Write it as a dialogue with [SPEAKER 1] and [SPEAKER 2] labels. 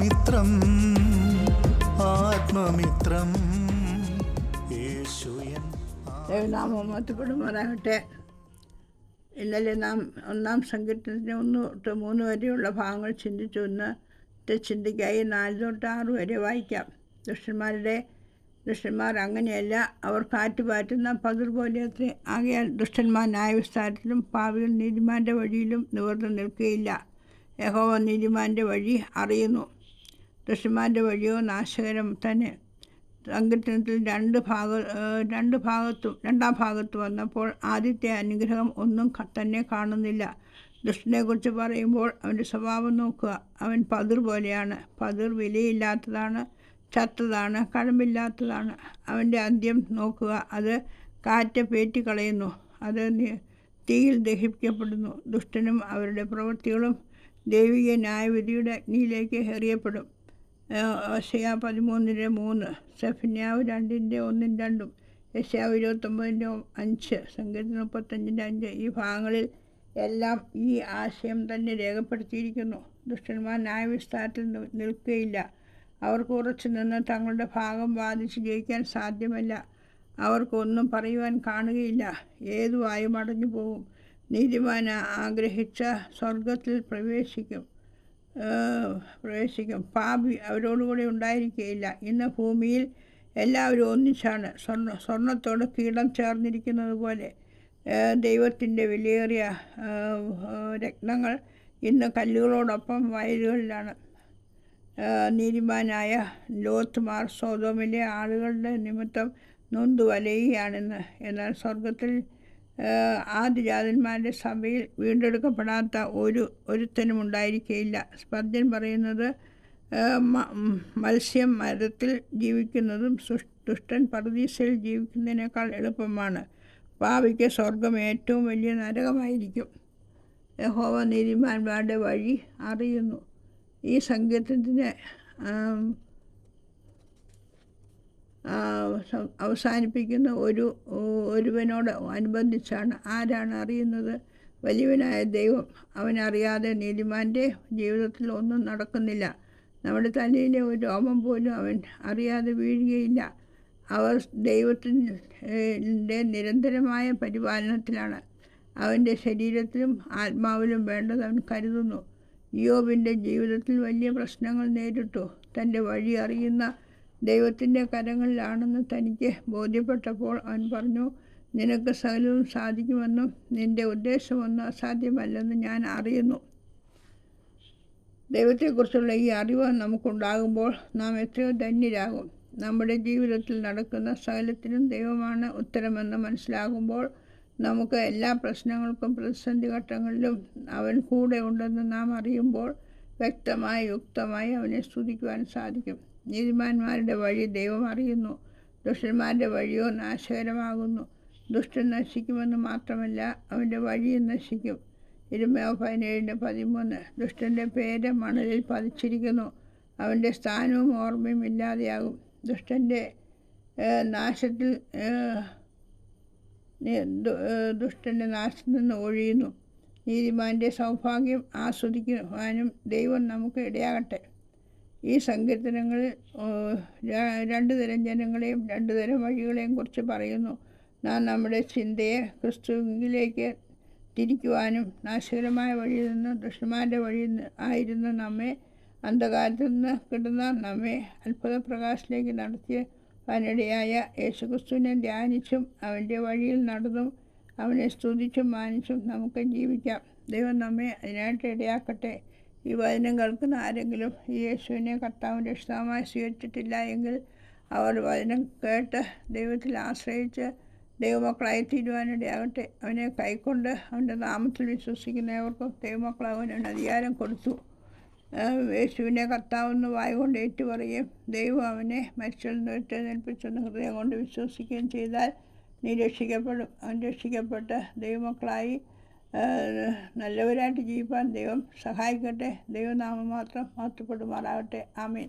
[SPEAKER 1] ആത്മമിത്രം ആത്മമിത്രം.
[SPEAKER 2] ദൈവനാമം മഹത്വപ്പെടുമാറാകട്ടെ ഇന്നലെ നാം ഒന്നാം സങ്കീർത്തനത്തിന് ഒന്ന് തൊട്ട് മൂന്ന് വരെയുള്ള ഭാഗങ്ങൾ ചിന്തിച്ചു. ഒന്ന് ചിന്തിക്കായി നാല് തൊട്ട് ആറ് വരെ വായിക്കാം. ദുഷ്ടന്മാരുടെ ദുഷ്ടന്മാർ അങ്ങനെയല്ല. അവർ കാറ്റ് പാറ്റുന്ന പതിർ പോലെ അത്രേ. ആകയാൽ ദുഷ്ടന്മാർ ന്യായവിസ്താരത്തിലും പാവികൾ നീതിമാന്റെ വഴിയിലും നിവർന്നു നിൽക്കുകയില്ല. യഹോവ നീതിമാന്റെ വഴി അറിയുന്നു. ദുഷ്ടന്മാരുടെ വഴിയോ നാശകരം തന്നെ. സങ്കീർത്തനത്തിൽ രണ്ട് ഭാഗ രണ്ട് ഭാഗത്തും രണ്ടാം ഭാഗത്ത് വന്നപ്പോൾ ആദ്യത്തെ അനുഗ്രഹം ഒന്നും തന്നെ കാണുന്നില്ല. ദുഷ്ടനെക്കുറിച്ച് പറയുമ്പോൾ അവന്റെ സ്വഭാവം നോക്കുക. അവൻ പതിർ പോലെയാണ്. പതിർ വിലയില്ലാത്തതാണ് ചത്തതാണ് കഴമ്പില്ലാത്തതാണ്. അവന്റെ അന്ത്യം നോക്കുക. അത് കാറ്റ് പേറ്റിക്കളയുന്നു അത് തീയിൽ ദഹിപ്പിക്കപ്പെടുന്നു. ദുഷ്ടനും അവരുടെ പ്രവൃത്തികളും ദൈവിക ന്യായവിധിയുടെ അഗ്നിയിലേക്ക് എറിയപ്പെടും. യശയ പതിമൂന്നിന്റെ മൂന്ന് സെഫിന്യാവ് രണ്ടിന്റെ ഒന്നും രണ്ടും യശ്യാവ് ഇരുപത്തൊമ്പതിന്റെ അഞ്ച് സങ്കീർത്തനം മുപ്പത്തഞ്ചിന്റെ അഞ്ച് ഈ ഭാഗങ്ങളിൽ എല്ലാം ഈ ആശയം തന്നെ രേഖപ്പെടുത്തിയിരിക്കുന്നു. ദുഷ്ടന്മാർ ന്യായവിസ്താരത്തിൽ നിൽക്കുകയില്ല. അവർക്ക് ഉറച്ചു നിന്ന് തങ്ങളുടെ ഭാഗം വാദിച്ച് ജയിക്കാൻ സാധ്യമല്ല. അവർക്കൊന്നും പറയുവാൻ കാണുകയില്ല. ഏതു വായും അടഞ്ഞു പോകും നീതിമാന ആഗ്രഹിച്ച സ്വർഗത്തിൽ പ്രവേശിക്കും. പ്രവേശിക്കും. പാപി അവരോടുകൂടി ഉണ്ടായിരിക്കുകയില്ല ഇന്ന് ഭൂമിയിൽ എല്ലാവരും ഒന്നിച്ചാണ്. സ്വർണ സ്വർണത്തോട് കീടം ചേർന്നിരിക്കുന്നത് പോലെ ദൈവത്തിന്റെ വിലയേറിയ രത്നങ്ങൾ ഇന്ന് കല്ലുകളോടൊപ്പം വയലുകളിലാണ്. നീതിമാനായ ലോത്ത് മാർ സോതോമിലെ ആളുകളുടെ നിമിത്തം നൊന്തു വലയുകയാണെന്ന്. എന്നാൽ സ്വർഗത്തിൽ ആദിജാതന്മാരുടെ സഭയിൽ വീണ്ടെടുക്കപ്പെടാത്ത ഒരു ഒരുത്തനും ഉണ്ടായിരിക്കുകയില്ല സ്പർജൻ പറയുന്നത് മത്സ്യം മരത്തിൽ ജീവിക്കുന്നതും ദുഷ്ടൻ പർദീസയിൽ ജീവിക്കുന്നതിനേക്കാൾ എളുപ്പമാണ്. പാവിക്ക് സ്വർഗം ഏറ്റവും വലിയ നരകമായിരിക്കും. യഹോവ നീതിമാന്മാരുടെ വഴി അറിയുന്നു. ഈ സങ്കീർത്തനത്തിന് ആം, ആ, സ- അവസാനിപ്പിക്കുന്ന ഒരു ഒരുവനോട് അനുബന്ധിച്ചാണ്. ആരാണ് അറിയുന്നത്? വലിയവനായ ദൈവം. അവനറിയാതെ നീതിമാന്റെ ജീവിതത്തിൽ ഒന്നും നടക്കുന്നില്ല. നമ്മുടെ തലയിലെ ഒരു രോമം പോലും അവൻ അറിയാതെ വീഴുകയില്ല. അവർ ദൈവത്തിന്റെ നിരന്തരമായ പരിപാലനത്തിലാണ്. അവന്റെ ശരീരത്തിലും ആത്മാവിലും വേണ്ടത് അവൻ കരുതുന്നു. യോബിന്റെ ജീവിതത്തിൽ വലിയ പ്രശ്നങ്ങൾ നേരിട്ടു. തന്റെ വഴി അറിയുന്ന ദൈവത്തിന്റെ കരങ്ങളിലാണെന്ന് തനിക്ക് ബോധ്യപ്പെട്ടപ്പോൾ അവൻ പറഞ്ഞു നിനക്ക് സകലവും സാധിക്കുമെന്നും നിന്റെ ഉദ്ദേശമൊന്നും അസാധ്യമല്ലെന്ന് ഞാൻ അറിയുന്നു. ദൈവത്തെക്കുറിച്ചുള്ള ഈ അറിവ് നമുക്കുണ്ടാകുമ്പോൾ നാം എത്രയോ ധന്യരാകും. നമ്മുടെ ജീവിതത്തിൽ നടക്കുന്ന സകലത്തിനും ദൈവമാണ് ഉത്തരമെന്ന് മനസ്സിലാകുമ്പോൾ നമുക്ക് എല്ലാ പ്രശ്നങ്ങൾക്കും പ്രതിസന്ധി ഘട്ടങ്ങളിലും അവൻ കൂടെ ഉണ്ടെന്ന് നാം അറിയുമ്പോൾ വ്യക്തമായി യുക്തമായി അവനെ സ്തുതിക്കുവാൻ സാധിക്കും. നീതിമാന്മാരുടെ വഴി ദൈവം അറിയുന്നു. ദുഷ്ടന്മാരുടെ വഴിയോ നാശകരമാകുന്നു. ദുഷ്ടൻ നശിക്കുമെന്ന് മാത്രമല്ല അവന്റെ വഴിയും നശിക്കും. ഇരുമയോ പതിനേഴിന്റെ പതിമൂന്ന്. ദുഷ്ടന്റെ പേര് മണലിൽ പതിച്ചിരിക്കുന്നു. അവന്റെ സ്ഥാനവും ഓർമ്മയും ഇല്ലാതെയാകും. ദുഷ്ടന്റെ നാശത്തിൽ ദുഷ്ടന്റെ നാശത്തിൽ നിന്ന് ഒഴിയുന്നു. നീതിമാന്റെ സൗഭാഗ്യം ആസ്വദിക്കുവാനും ദൈവം നമുക്ക് ഇടയാകട്ടെ. ഈ സങ്കീർത്തനങ്ങളിൽ രണ്ടു തരം ജനങ്ങളെയും രണ്ട് തരം വഴികളെയും കുറിച്ച് പറയുന്നു. നാം നമ്മുടെ ചിന്തയെ ക്രിസ്തുവിലേക്ക് തിരിക്കുവാനും നാശകരമായ വഴിയിൽ നിന്ന് ദുഷ്ടന്മാരുടെ വഴിയിൽ നിന്ന് ആയിരുന്ന നമ്മെ അന്ധകാരത്തിൽ നിന്ന് കിട്ടുന്ന നമ്മെ അത്ഭുത പ്രകാശത്തിലേക്ക് നടത്തിയ പനടിയായ യേശുക്രിസ്തുവിനെ ധ്യാനിച്ചും അവന്റെ വഴിയിൽ നടന്നും അവനെ സ്തുതിച്ചും മാനിച്ചും നമുക്ക് ജീവിക്കാം. ദൈവം നമ്മെ അതിനായിട്ട് ഇടയാക്കട്ടെ. ഈ വചനം കേൾക്കുന്ന ആരെങ്കിലും ഈ യേശുവിനെ കർത്താവും രക്ഷിതാവുമായി സ്വീകരിച്ചിട്ടില്ല എങ്കിൽ അവർ വചനം കേട്ട് ദൈവത്തിൽ ആശ്രയിച്ച് ദൈവമക്കളായി തീരുവാനിടയാകട്ടെ. അവനെ കൈക്കൊണ്ട് അവന്റെ നാമത്തിൽ വിശ്വസിക്കുന്നവർക്കും ദൈവമക്കളാവാൻ അധികാരം കൊടുത്തു. യേശുവിനെ കർത്താവെന്ന് വായ കൊണ്ട് ഏറ്റുപറയുകയും ദൈവം അവനെ മരിച്ചിൽ നിന്ന് എഴുന്നേൽപ്പിച്ചെന്ന് ഹൃദയം കൊണ്ട് വിശ്വസിക്കുകയും ചെയ്താൽ നീ രക്ഷിക്കപ്പെടും. അവൻ രക്ഷിക്കപ്പെട്ട് ദൈവമക്കളായി നല്ലവരായിട്ട് ജീവിക്കാൻ ദൈവം സഹായിക്കട്ടെ. ദൈവനാമം മാത്രം മഹത്വപ്പെടുമാറാകട്ടെ. ആമീൻ.